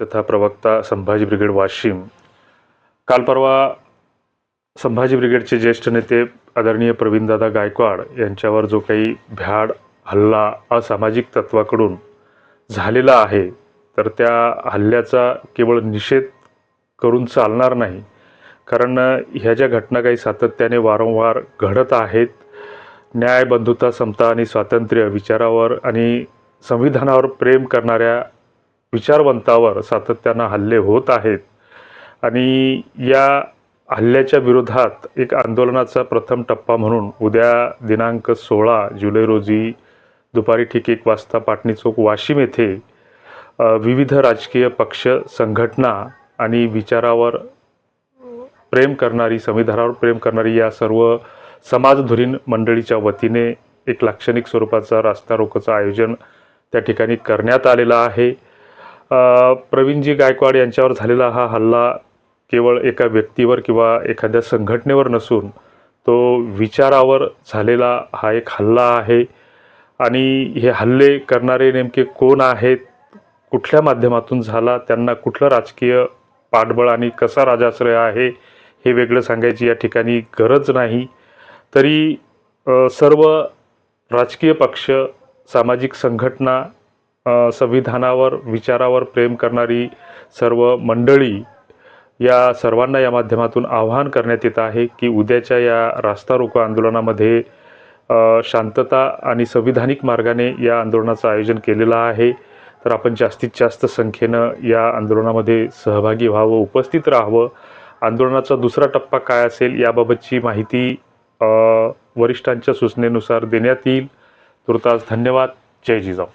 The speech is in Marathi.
तथा प्रवक्ता संभाजी ब्रिगेड वाशिम. काल परवा संभाजी ब्रिगेडचे ज्येष्ठ नेते आदरणीय प्रवीणदादा गायकवाड यांच्यावर जो काही भ्याड हल्ला असामाजिक तत्वाकडून झालेला आहे तर त्या हल्ल्याचा केवळ निषेध करून चालणार नाही. कारण ह्या ज्या घटना काही सातत्याने वारंवार घडत आहेत न्याय बंधुता समता आणि स्वातंत्र्य विचारावर आणि संविधानावर प्रेम करणाऱ्या विचारवंतावर सातत्यानं हल्ले होत आहेत. आणि या हल्ल्याच्या विरोधात एक आंदोलनाचा प्रथम टप्पा म्हणून उद्या दिनांक सोळा जुलै रोजी दुपारी ठीक एक वाजता पाटणी चौक वाशिम येथे विविध राजकीय पक्ष संघटना आणि विचारावर प्रेम करणारी संविधानावर प्रेम करणारी या सर्व समाजधुरीण मंडळीच्या वतीने एक लाक्षणिक स्वरूपाचा रास्ता रोकोचं आयोजन त्या ठिकाणी करण्यात आलेलं आहे. प्रवीणजी गायकवाड यांच्यावर झालेला हा हल्ला केवळ एका व्यक्तीवर किंवा एखाद्या संघटनेवर नसून तो विचारावर झालेला हा एक हल्ला आहे. आणि हे हल्ले करणारे नेमके कोण आहेत? कुठल्या माध्यमातून झाला? त्यांना कुठलं राजकीय पाठबळ आणि कसा राजाश्रय आहे? हे वेगळं सांगायची या ठिकाणी गरज नाही. तरी सर्व राजकीय पक्ष सामाजिक संघटना संविधानावर विचारावर प्रेम करणारी सर्व मंडळी या सर्वांना या माध्यमातून आवाहन करण्यात येत आहे की उद्याच्या या रास्ता रोको आंदोलनामध्ये शांतता आणि संविधानिक मार्गाने या आंदोलनाचं आयोजन केलेलं आहे. तर आपण जास्तीत जास्त संख्येनं या आंदोलनामध्ये सहभागी व्हावं उपस्थित राहावं. आंदोलनाचा दुसरा टप्पा काय असेल याबाबतची माहिती वरिष्ठांच्या सूचनेनुसार देण्यात येईल. तुर्तास धन्यवाद. जय जिजाऊ.